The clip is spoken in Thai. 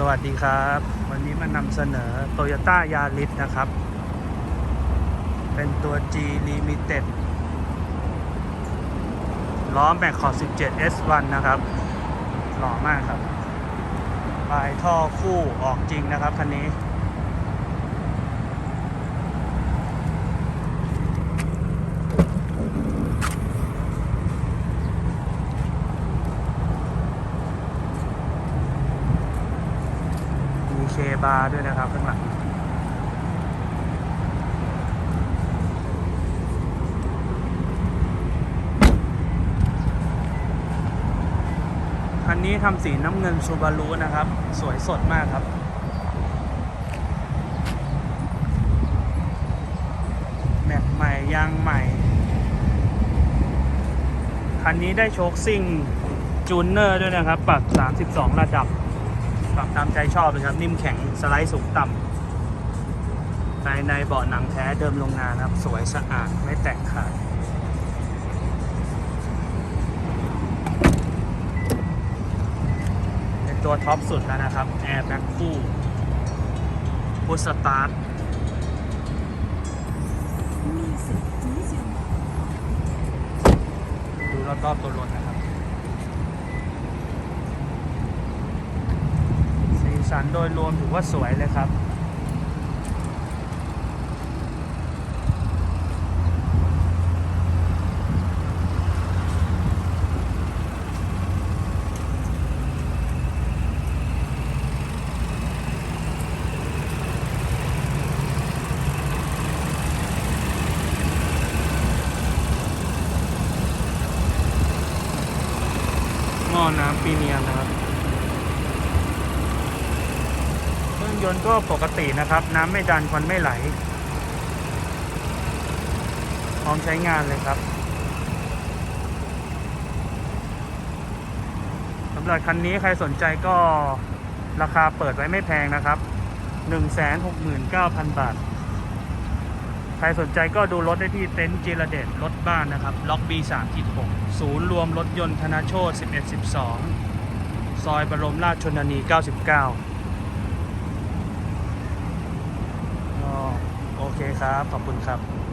สวัสดีครับ วันนี้มานำเสนอ Toyota Yaris นะครับ เป็นตัว G Limited ล้อแม็กขอ17 S1 นะครับ หล่อมากครับ ปลายท่อคู่ออกจริงนะครับคันนี้ บาร์ด้วยนะครับข้างหลังคันนี้ทำสีน้ำเงินซูบารุนะครับ สวยสดมากครับ แม็กใหม่ยางใหม่ คันนี้ได้โชคซิ่งจูนเนอร์ด้วยนะครับ ปรับ 32 ระดับ ปรับตามใจชอบเลยครับ นิ่มแข็งสไลด์สูงต่ำภายในเบาะหนังแท้เดิมโรงงานครับ สวยสะอาดไม่แตกขาดเป็นตัวท็อปสุดแล้วนะครับแอร์แบ็คคู่พุชสตาร์ทดูรอบๆตัวรถนะครับ สันโดยรวมถือว่าสวยเลยครับหม้อน้ำปีเนียนะครับ เค รื่องยนต์ก็ปกตินะครับ น้ำไม่ดันควันไม่ไหล พร้อมใช้งานเลยครับสำหรับคันนี้ใครสนใจก็ราคาเปิดไว้ไม่แพงนะครับ 169,000 บาท ใครสนใจก็ดูรถได้ที่เต็นท์จิรเดชรถบ้านนะครับ ล็อก B3 ทิศ6ศูนย์รวมรถยนต์ธนาโชต1112 ซอยบรมราชชนนี 99ก็โอเค ครับ ขอบคุณครับ